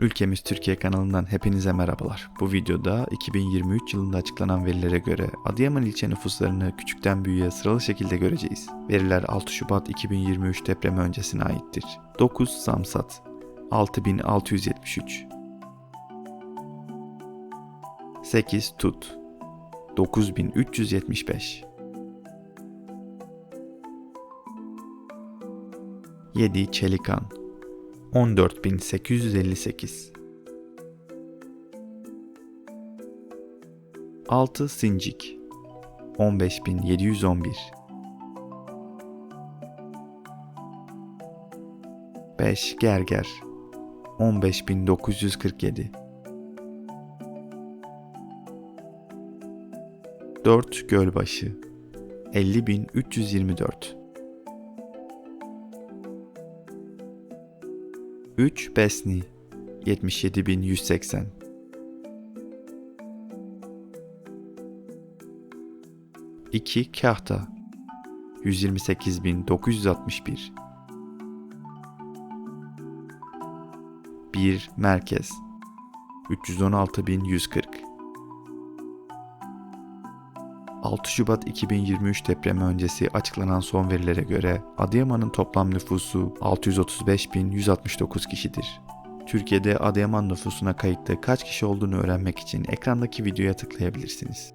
Ülkemiz Türkiye kanalından hepinize merhabalar. Bu videoda 2023 yılında açıklanan verilere göre Adıyaman ilçe nüfuslarını küçükten büyüğe sıralı şekilde göreceğiz. Veriler 6 Şubat 2023 depremi öncesine aittir. 9 Samsat 6673 8 Tut 9375 7 Çelikan 14858 6 Sincik 15711 5 Gerger 15947 4 Gölbaşı 50324 3 Besni 77180 2 Kahta 128961 1 Merkez 316140 6 Şubat 2023 depremi öncesi açıklanan son verilere göre Adıyaman'ın toplam nüfusu 635.169 kişidir. Türkiye'de Adıyaman nüfusuna kayıtlı kaç kişi olduğunu öğrenmek için ekrandaki videoya tıklayabilirsiniz.